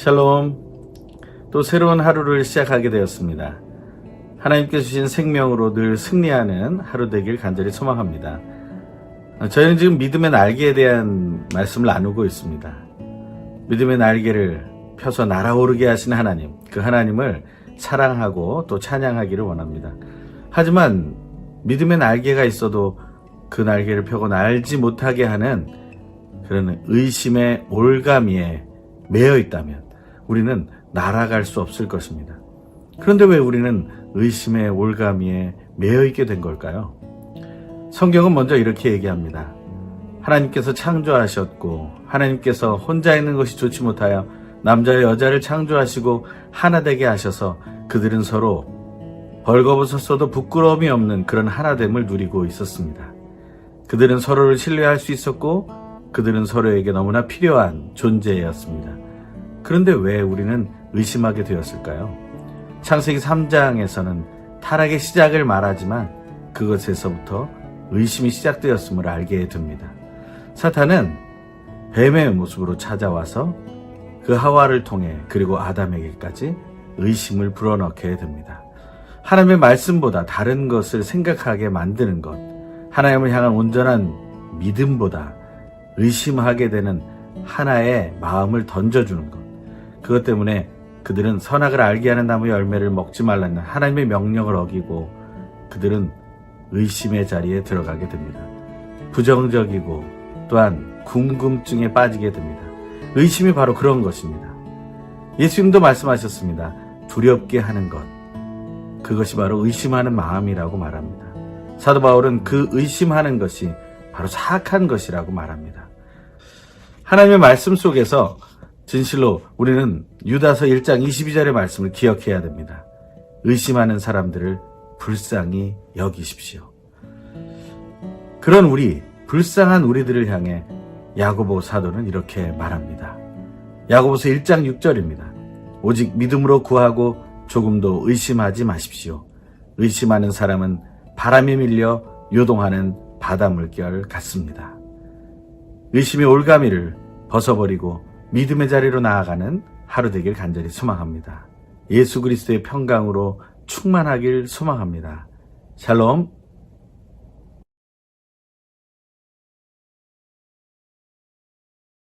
샬롬. 또 새로운 하루를 시작하게 되었습니다. 하나님께 주신 생명으로 늘 승리하는 하루 되길 간절히 소망합니다. 저희는 지금 믿음의 날개에 대한 말씀을 나누고 있습니다. 믿음의 날개를 펴서 날아오르게 하신 하나님, 그 하나님을 사랑하고 또 찬양하기를 원합니다. 하지만 믿음의 날개가 있어도 그 날개를 펴고 날지 못하게 하는 그런 의심의 올가미에 매여 있다면 우리는 날아갈 수 없을 것입니다. 그런데 왜 우리는 의심의 올가미에 매여 있게 된 걸까요? 성경은 먼저 이렇게 얘기합니다. 하나님께서 창조하셨고 하나님께서 혼자 있는 것이 좋지 못하여 남자와 여자를 창조하시고 하나 되게 하셔서 그들은 서로 벌거벗었어도 부끄러움이 없는 그런 하나됨을 누리고 있었습니다. 그들은 서로를 신뢰할 수 있었고 그들은 서로에게 너무나 필요한 존재였습니다. 그런데 왜 우리는 의심하게 되었을까요? 창세기 3장에서는 타락의 시작을 말하지만 그것에서부터 의심이 시작되었음을 알게 됩니다. 사탄은 뱀의 모습으로 찾아와서 그 하와를 통해 그리고 아담에게까지 의심을 불어넣게 됩니다. 하나님의 말씀보다 다른 것을 생각하게 만드는 것, 하나님을 향한 온전한 믿음보다 의심하게 되는 하나의 마음을 던져주는 것. 그것 때문에 그들은 선악을 알게 하는 나무 열매를 먹지 말라는 하나님의 명령을 어기고 그들은 의심의 자리에 들어가게 됩니다. 부정적이고 또한 궁금증에 빠지게 됩니다. 의심이 바로 그런 것입니다. 예수님도 말씀하셨습니다. 두렵게 하는 것. 그것이 바로 의심하는 마음이라고 말합니다. 사도 바울은 그 의심하는 것이 바로 사악한 것이라고 말합니다. 하나님의 말씀 속에서 진실로 우리는 유다서 1장 22절의 말씀을 기억해야 됩니다. 의심하는 사람들을 불쌍히 여기십시오. 그런 우리, 불쌍한 우리들을 향해 야고보 사도는 이렇게 말합니다. 야고보서 1장 6절입니다. 오직 믿음으로 구하고 조금도 의심하지 마십시오. 의심하는 사람은 바람에 밀려 요동하는 바다 물결 같습니다. 의심의 올가미를 벗어버리고 믿음의 자리로 나아가는 하루 되길 간절히 소망합니다. 예수 그리스도의 평강으로 충만하길 소망합니다. 샬롬.